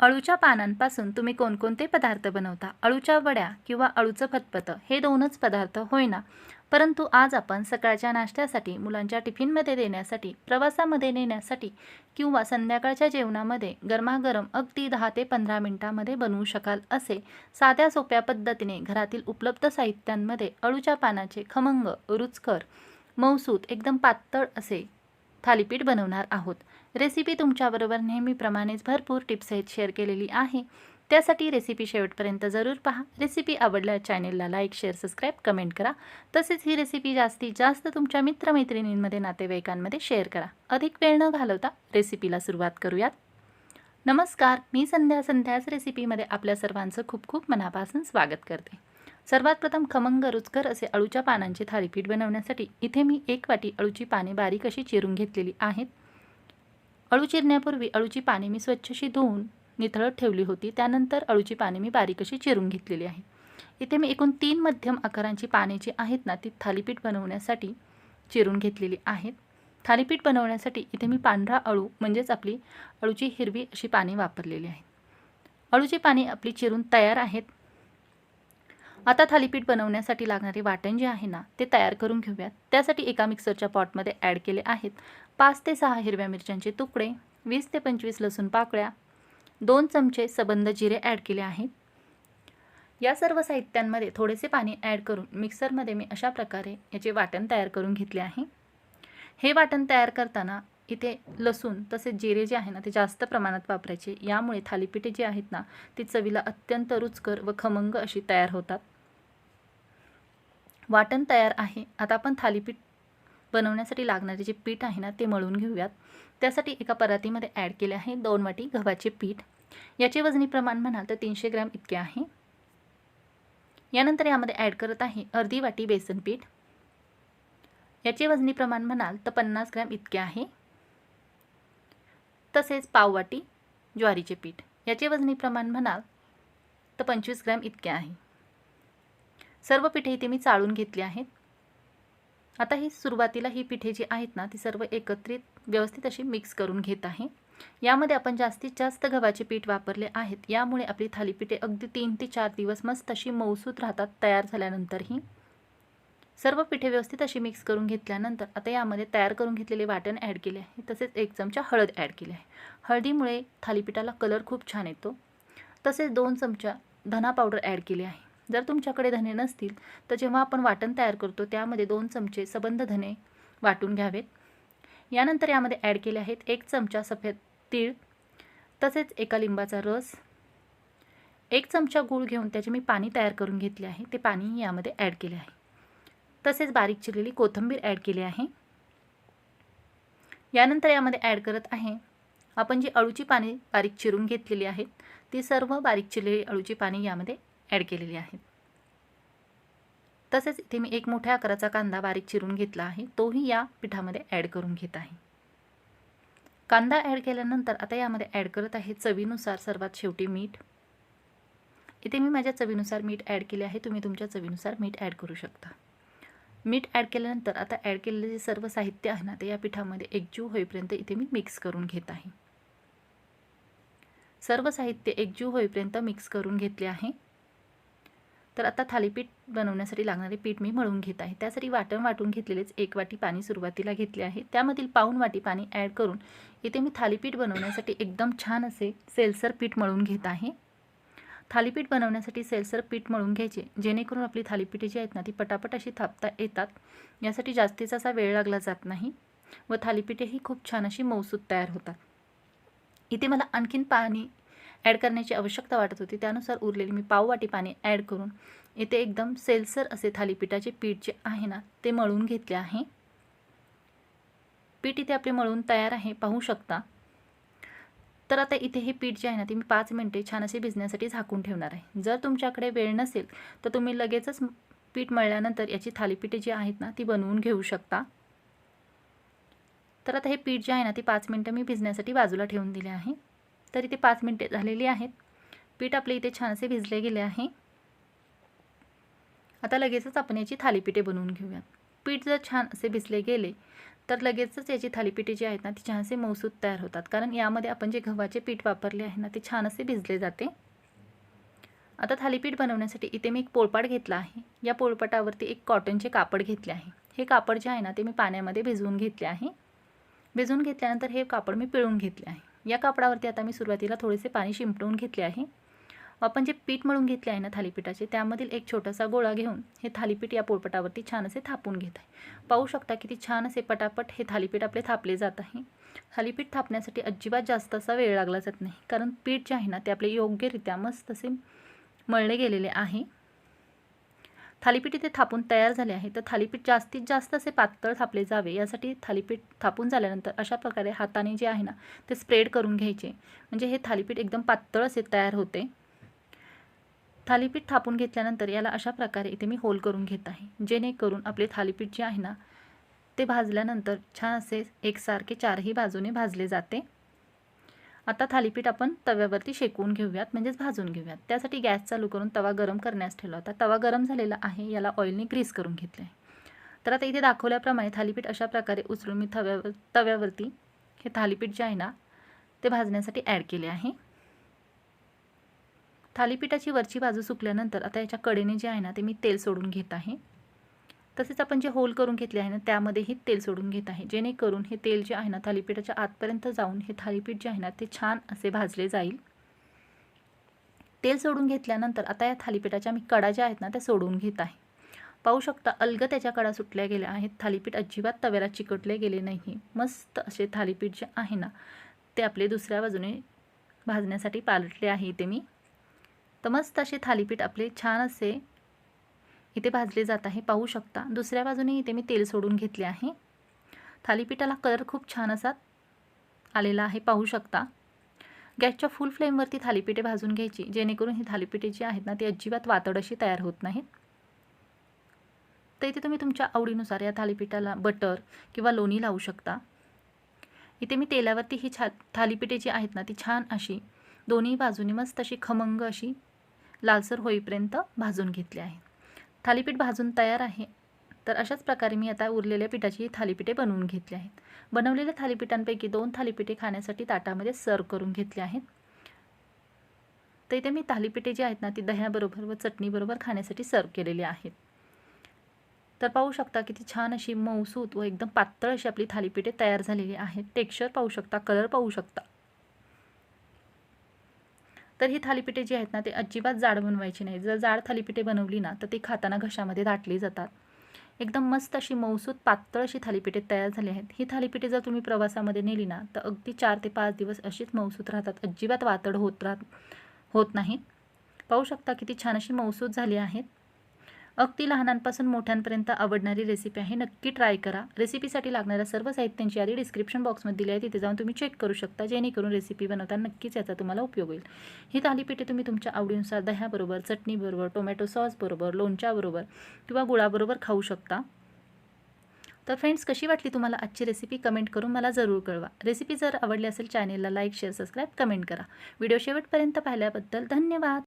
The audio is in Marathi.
अळूच्या पानांपासून तुम्ही कोणकोणते पदार्थ बनवता? अळूच्या वड्या किंवा अळूचं फतफतं हे दोनच पदार्थ होईना. परंतु आज आपण सकाळच्या नाश्त्यासाठी मुलांच्या टिफिनमध्ये देण्यासाठी प्रवासामध्ये नेण्यासाठी किंवा संध्याकाळच्या जेवणामध्ये गरमागरम अगदी दहा ते पंधरा मिनटामध्ये बनवू शकाल असे साध्या सोप्या पद्धतीने घरातील उपलब्ध साहित्यांमध्ये अळूच्या पानाचे खमंग रुचकर मौसूत एकदम पातळ असे थालीपीठ बनवणार आहोत. रेसिपी तुमच्याबरोबर नेहमीप्रमाणेच भरपूर टिप्स आहेत शेअर केलेली आहे. त्यासाठी रेसिपी शेवटपर्यंत जरूर पहा. रेसिपी आवडल्या चॅनेलला लाईक शेअर सबस्क्राईब कमेंट करा. तसेच ही रेसिपी जास्तीत जास्त तुमच्या मित्रमैत्रिणींमध्ये नातेवाईकांमध्ये शेअर करा. अधिक वेळ न घालवता रेसिपीला सुरुवात करूयात. नमस्कार. मी संध्या संध्याच रेसिपीमध्ये आपल्या सर्वांचं खूप खूप मनापासून स्वागत करते. सर्वात प्रथम खमंग रुचकर असे अळूच्या पानांचे थालीपीठ बनवण्यासाठी इथे मी एक वाटी अळूची पाने बारीक अशी चिरून घेतलेली आहेत. अळू चिरण्यापूर्वी अळूची पाने मी स्वच्छशी धुवून निथळत ठेवली होती. त्यानंतर अळूची पाने मी बारीक अशी चिरून घेतलेली आहे. इथे मी एकूण तीन मध्यम आकारांची पाने जी आहेत ना ती थालीपीठ बनवण्यासाठी चिरून घेतलेली आहेत. थालीपीठ बनवण्यासाठी इथे मी पांढरा अळू म्हणजेच आपली अळूची हिरवी अशी पाने वापरलेली आहेत. अळूची पाने आपली चिरून तयार आहेत. आता थालीपीठ बनवण्यासाठी लागणारे वाटण जे आहे ना ते तयार करून घेऊयात. त्यासाठी एका मिक्सरच्या पॉटमध्ये ॲड केले आहेत पाच ते सहा हिरव्या मिरच्यांचे तुकडे वीस ते पंचवीस लसूण पाकळ्या दोन चमचे सबंध जिरे ॲड केले आहेत. या सर्व साहित्यांमध्ये थोडेसे पाणी ॲड करून मिक्सरमध्ये मी अशा प्रकारे याचे वाटण तयार करून घेतले आहे. हे वाटण तयार करताना इथे लसूण तसेच जिरे जे आहे ना ते जास्त प्रमाणात वापरायचे. यामुळे थालीपीठे जी आहेत ना ती चवीला अत्यंत रुचकर व खमंग अशी तयार होतात. वाटण तयार आहे. आता आपण थालीपीठ बनवण्यासाठी लागणारे जे पीठ आहे ना ते मळून घेऊयात. त्यासाठी एका परातीमध्ये ॲड केले आहे दोन वाटी गव्हाचे पीठ. याचे वजनी प्रमाण म्हणाल तर तीनशे ग्रॅम इतके आहे. यानंतर यामध्ये ॲड करत आहे अर्धी वाटी बेसन पीठ. याचे वजनी प्रमाण म्हणाल तर पन्नास ग्रॅम इतके आहे. तसेच पाववाटी ज्वारीचे पीठ. याचे वजनी प्रमाण म्हणाल तर पंचवीस ग्रॅम इतके आहे. सर्व पिठे इथे मी चाळून घेतली आहेत. आता ही सुरुवातीला ही पिठे जी आहेत ना ती सर्व एकत्रित व्यवस्थित अशी मिक्स करून घेत आहे. यामध्ये आपण जास्तीत जास्त गव्हाचे पीठ वापरले आहेत. यामुळे आपली थालीपीठे अगदी तीन ते चार दिवस मस्त अशी मऊसूत राहतात तयार झाल्यानंतरही. सर्व पिठे व्यवस्थित अशी मिक्स करून घेतल्यानंतर आता यामध्ये तयार करून घेतलेले वाटण ॲड केले आहे. तसेच एक चमचा हळद ॲड केली आहे. हळदीमुळे थालीपीठाला कलर खूप छान येतो. तसेच दोन चमचा धना पावडर ॲड केली आहे. जर तुमच्याकडे धने नसतील तर जेव्हा आपण वाटण तयार करतो त्यामध्ये दोन चमचे सबंध धने वाटून घ्यावेत. यानंतर यामध्ये ॲड केले आहेत एक चमचा सफेद तीळ तसेच एका लिंबाचा रस एक चमचा गूळ घेऊन त्याचे मी पाणी तयार करून घेतले आहे ते पाणी यामध्ये ॲड केले आहे. तसेच बारीक चिरलेली कोथिंबीर ॲड केली आहे. यानंतर यामध्ये ॲड करत आहे आपण जी अळूची पाने बारीक चिरून घेतलेली आहेत ती सर्व बारीक चिरलेली अळूची पाने यामध्ये ॲड केलेली आहेत. तसेच इथे मी एक मोठ्या आकाराचा कांदा बारीक चिरून घेतला आहे. तोही या पिठामध्ये ॲड करून घेत आहे. कांदा ॲड केल्यानंतर आता यामध्ये ॲड करत आहे चवीनुसार सर्वात शेवटी मीठ. इथे मी माझ्या चवीनुसार मीठ ॲड केले आहे. तुम्ही तुमच्या चवीनुसार मीठ ॲड करू शकता. मीठ ॲड केल्यानंतर आता ॲड केलेले जे सर्व साहित्य आहे ना ते या पिठामध्ये एकजीव होईपर्यंत इथे मी मिक्स करून घेत आहे. सर्व साहित्य एकजीव होईपर्यंत मिक्स करून घेतले आहे. तर आता थालीपीठ बनवण्यासाठी लागणारे पीठ मी मळून घेत आहे. त्यासाठी वाटण वाटून घेतलेलेच एक वाटी पाणी सुरुवातीला घेतले आहे. त्यामधील पाऊन वाटी पाणी ॲड करून इथे मी थालीपीठ बनवण्यासाठी एकदम छान असे सेलसर पीठ मळून घेत आहे. थालीपीठ बनवण्यासाठी सेलसर पीठ मळून घ्यायचे जेणेकरून आपली थालीपीठे जी आहेत ना ती पटापट अशी थापता येतात. यासाठी जास्तीचा असा वेळ लागला जात नाही व थालीपीठेही खूप छान अशी मौसूद तयार होतात. इथे मला आणखीन पाणी ॲड करण्याची आवश्यकता वाटत होती. त्यानुसार उरलेली मी पाववाटी पाणी ॲड करून इथे एकदम सेलसर असे थालीपीठाचे पीठ जे आहे ना ते मळून घेतले आहे. पीठ इथे आपले मळून तयार आहे पाहू शकता. तर आता इथे हे पीठ जे आहे ना ते मी पाच मिनटे छान असे भिजण्यासाठी झाकून ठेवणार आहे. जर तुमच्याकडे वेळ नसेल तर तुम्ही लगेचच पीठ मळल्यानंतर याची थालीपीठे जी आहेत ना ती बनवून घेऊ शकता. तर आता हे पीठ जे आहे ना ती पाच मिनटं मी भिजण्यासाठी बाजूला ठेवून दिले आहे. तर इथे पाच मिनटे झालेली आहेत. पीठ आपले इथे छान असे भिजले गेले आहे. आता लगेचच आपण याची थालीपीठे बनवून घेऊयात. पीठ जर छान असे भिजले गेले तर लगेचच याची थालीपीठे जी आहेत ना ती छानसे मौसूद तयार होतात. कारण यामध्ये आपण जे गव्हाचे पीठ वापरले आहे ना ते छान असे भिजले जाते. आता थालीपीठ बनवण्यासाठी इथे मी एक पोळपाट घेतला आहे. या पोळपाटावरती एक कॉटनचे कापड घेतले आहे. हे कापड जे आहे ना ते मी पाण्यामध्ये भिजवून घेतले आहे. भिजवून घेतल्यानंतर हे कापड मी पिळून घेतले आहे. या कापडावरती आता मी सुरुवातीला थोडेसे पाणी शिंपडून घेतले आहे. आपण जे पीठ मळून घेतले आहे ना थालीपीठाचे त्यामधील एक छोटासा गोळा घेऊन हे थालीपीठ या पोळपटावरती छान असे थापून घेत आहे. पाहू शकता किती छान असे पटापट हे थालीपीठ आपले थापले जात आहे. थालीपीठ थापण्यासाठी अजिबात जास्त असा वेळ लागला जात नाही कारण पीठ जे आहे ना ते आपले योग्यरित्या मस्त असे मळले गेलेले आहे. थालीपीठ इथे थापून तयार झाले आहे. तर थालीपीठ जास्तीत जास्त असे पातळ थापले जावे यासाठी थालीपीठ थापून झाल्यानंतर अशा प्रकारे हाताने जे आहे ना ते स्प्रेड करून घ्यायचे. म्हणजे हे थालीपीठ एकदम पातळ असे तयार होते. थालीपीठ थापून घेतल्यानंतर याला अशा प्रकारे इथे मी होल करून घेत आहे. जेणेकरून आपले थालीपीठ जे आहे ना ते भाजल्यानंतर छान असे एकसारखे चारही बाजूने भाजले जाते. आता थालीपीठ आपण तव्यावरती शेकवून घेऊयात म्हणजेच भाजून घेऊयात. त्यासाठी गॅस चालू करून तवा गरम करण्यास ठेवला होता. तवा गरम झालेला आहे याला ऑइलने ग्रीस करून घेतले आहे तर आता इथे दाखवल्याप्रमाणे थालीपीठ अशा प्रकारे उचलून मी तव्यावर तव्यावरती हे थालीपीठ जे आहे ना ते भाजण्यासाठी ॲड केले आहे. थालीपीठाची वरची बाजू सुकल्यानंतर आता याच्या कडेने जे आहे ना ते मी तेल सोडून घेत आहे. तसेच आपण जे होल करून घेतले आहे ना त्यामध्येही तेल सोडून घेत आहे. जेणेकरून हे तेल जे आहे ना थालीपीठाच्या आतपर्यंत जाऊन हे थालीपीठ जे आहे ना ते छान असे भाजले जाईल. तेल सोडून घेतल्यानंतर आता या थालीपीठाच्या मी कडा ज्या आहेत ना त्या सोडून घेत आहे. पाहू शकता अलग त्याच्या कडा सुटल्या गेल्या आहेत. थालीपीठ अजिबात तव्याला चिकटले गेले नाही. मस्त असे थालीपीठ जे आहे ना ते आपले दुसऱ्या बाजूने भाजण्यासाठी पालटले आहे इथे मी. तर मस्त असे थालीपीठ आपले छान असे इथे भाजले जात आहे. पाहू शकता. दुसऱ्या बाजूने इथे मी तेल सोडून घेतले आहे. थालीपीठाला कलर खूप छान असा आलेला आहे. पाहू शकता. गॅसच्या फुल फ्लेमवरती थालीपीठे भाजून घ्यायची. जेणेकरून ही थालीपीठे जी आहेत ना ती अजिबात वातड अशी तयार होत नाहीत. तर इथे तुम्ही तुमच्या आवडीनुसार या थालीपीठाला बटर किंवा लोणी लावू शकता. इथे मी तेलावरती ही छा थालीपीठे जी आहेत ना ती छान अशी दोन्ही बाजूनी मस्त अशी खमंग अशी लालसर होईपर्यंत भाजून घेतली आहे. थालीपीठ भाजून तयार आहे. तर अशाच प्रकारे मी आता उरलेल्या पिठाची थालीपीठे बनवून घेतली आहेत. बनवलेल्या थालीपीठांपैकी दोन थालीपीठे खाण्यासाठी ताटामध्ये सर्व करून घेतले आहेत. तर इथे मी थालीपीठे जी आहेत ना ती दह्याबरोबर व चटणीबरोबर खाण्यासाठी सर्व केलेली आहेत. तर पाहू शकता किती छान अशी मऊसूत व एकदम पातळ अशी आपली थालीपीठे तयार झालेली आहेत. टेक्स्चर पाहू शकता कलर पाहू शकता. तर ही थालीपीठे जी आहेत ना ते अजिबात जाड बनवायची नाही. जर जाड थालीपीठे बनवली ना तर ती खाताना घशामध्ये दाटली जातात. एकदम मस्त अशी मौसूद पातळ अशी थालीपीठे तयार झाली आहेत. ही थालीपीठे जर तुम्ही प्रवासामध्ये नेली ना तर अगदी चार ते पाच दिवस अशीच मौसूद राहतात. अजिबात वातड होत राहत होत नाहीत. पाहू शकता किती छान अशी मौसूद झाली आहेत. अगदी लहानांपासून मोठ्यांपर्यंत आवडणारी रेसिपी आहे. नक्की ट्राय करा. रेसिपीसाठी लागणाऱ्या सर्व साहित्यांची यादी डिस्क्रिप्शन बॉक्समध्ये दिली आहे. तिथे जाऊन तुम्ही चेक करू शकता. जेणेकरून रेसिपी बनवताना नक्कीच याचा तुम्हाला उपयोग होईल. ही थालीपीठे तुम्ही तुमच्या आवडीनुसार दह्याबरोबर चटणीबरोबर टोमॅटो सॉसबरोबर लोणच्याबरोबर किंवा गुळाबरोबर खाऊ शकता. तर फ्रेंड्स कशी वाटली तुम्हाला आजची रेसिपी कमेंट करून मला जरूर कळवा. रेसिपी जर आवडली असेल चॅनेलला लाईक शेअर सबस्क्राईब कमेंट करा. व्हिडिओ शेवटपर्यंत पाहिल्याबद्दल धन्यवाद.